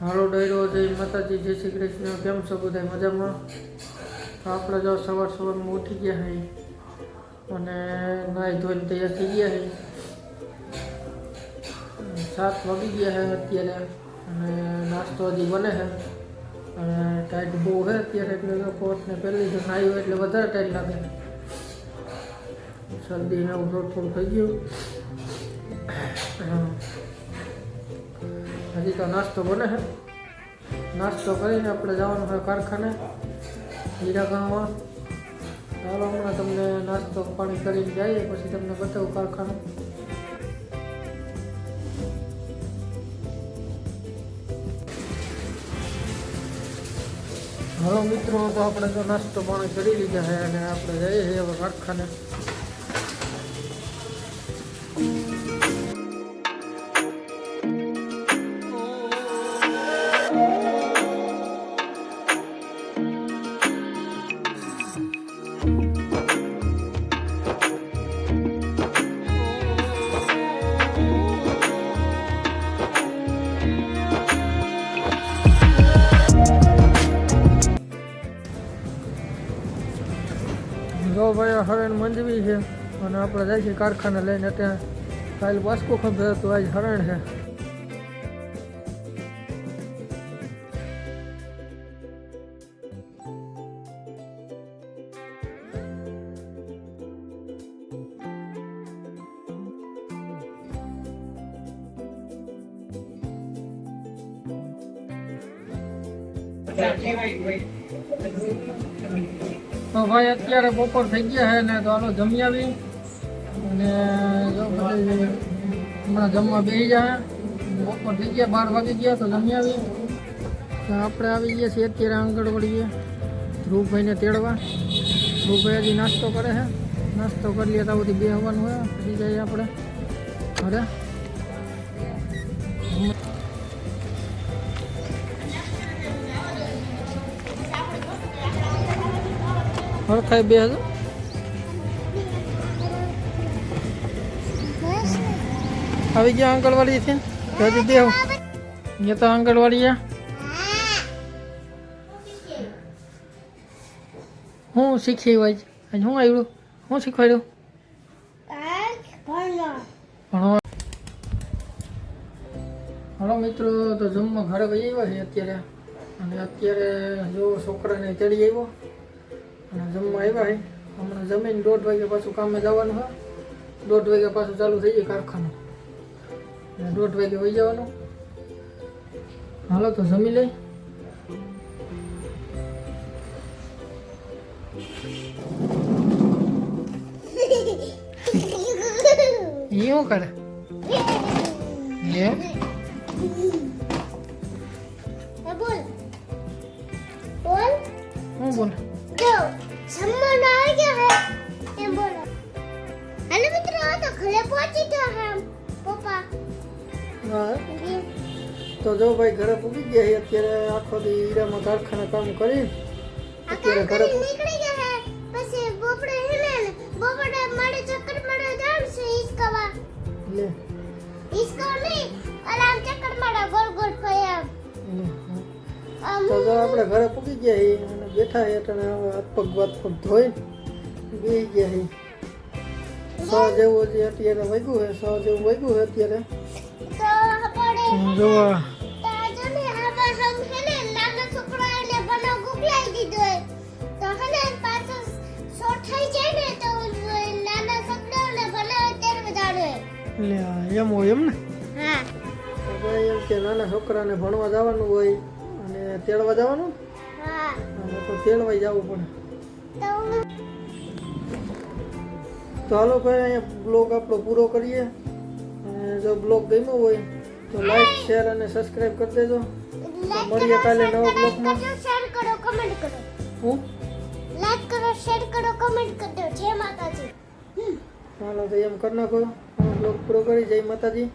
હાલો ડાયરો, જય માતાજી, જય શ્રી કૃષ્ણ. કેમ છો બધા? મજામાં? તો આપણે જો સવાર સવારમાં ઉઠી ગયા હઈ અને નાહી ધોઈને તૈયાર થઈ ગયા હઈ સાત વાગી ગયા હે અત્યારે અને નાસ્તો હજી બને છે અને ટાઈટ બહુ છે અત્યારે, એટલે કોર્ટને પહેલી જો નાહ્યું એટલે વધારે ટાઈટ લાગે. શરદી ને એવું થોડું થોડું થઈ ગયું. હજી તો નાસ્તો બને છે. નાસ્તો કરીને આપણે જવાનું છે કારખાને હીરા ગામમાં ચાલો, હમણાં તમને નાસ્તો પાણી કરીને જઈએ, પછી તમને બતાવું કારખાનું. હલો, મિત્રો, તો આપણે તો નાસ્તો પાણી કરી લીધા છે અને આપણે જઈએ છીએ હવે કારખાને. જો ભાઈ હરણ મંજવી છે અને આપણે જાય છે કારખાને લઈને ત્યાં. કાલ વાસ્કો ખંભે તો આજ હરણ છે. તો ભાઈ, અત્યારે બપોર થઈ ગયા છે ને તો આનો જમી આવી. અને જો બધી હમણાં જમવા બેસી જાય બપોર થઈ ગયા, બાર વાગી ગયા તો જમી આવી. તો આપણે આવી ગયા છીએ અત્યારે આંગણવાડીએ. ધ્રુવભાઈને તેડવા. ધ્રુવભાઈ હજી નાસ્તો કરે છે. નાસ્તો કરી લઈએ તો બધી બે હવાનું હોય પછી આપણે ઘરે. હરખાઈ બે હજાર? આવી ગયા આંગણવાડી છે? હજી દેવ અહીંયા તો આંગણવાડી હું શીખી હોય આજે. શું આવ્યું? હું શીખવાડ્યું? ભણવા. હલો મિત્રો, તો જમવા ઘરે વહી આવ્યા છે અત્યારે. અને અત્યારે જો છોકરાને ચડી આવ્યો. અને જમવા આવ્યા છે હમણાં જમીન દોઢ વાગે પાછું કામે જવાનું હોય દોઢ વાગે પાછું ચાલુ થઈ જાય કારખાનું. અને દોઢ વાગે વહી જવાનું. હાલો તો જમી લઈ. શું કરે? એમ તો ઘરે પહોંચી ગયા હે પપ્પા હા તો જો ભાઈ ઘરે પૂગી ગયા છે અત્યારે આખો દી હીરામાં કારખાના કામ કરી. અત્યારે ઘરે નીકળી ગયા હે પછી બોપડે હેને બોપડે મારે ચક્કર મારે જવાનું છે ઈસકવા. લે. ઈસકવા નહીં અલામ ચક્કર મારવા ગોળ ગોળ આમ. તો જો આપણે ઘરે પૂગી ગયા હી અને બેઠા છે એટલે હાથ પગ વાત પગ ધોઈ બેહી ગયા છીએ સો જેવું જે અત્યારે વાગ્યું છે સો જેવું વાગ્યું છે અત્યારે. તો આપણે જોવા. જો એમ હોય એમ ને? હા. એમ કે નાના છોકરાને ભણવા જવાનું હોય અને તેડવા જવાનું? હા. તો તેડવા જવું પડે. તો હાલો ભાઈ અહીંયા બ્લોગ આપણો પૂરો કરીએ. અને જો બ્લોગ ગમ્યો હોય તો લાઈક શેર અને સબસ્ક્રાઈબ કરી દેજો. મળીએ કાલે નવા બ્લોગમાં. શેર કરો કમેન્ટ કરો. હું? લાઈક કરો શેર કરો કમેન્ટ કરજો જય માતાજી. હાલો તો એમ કરી નાખો. બ્લોગ પૂરો કરી. જય માતાજી.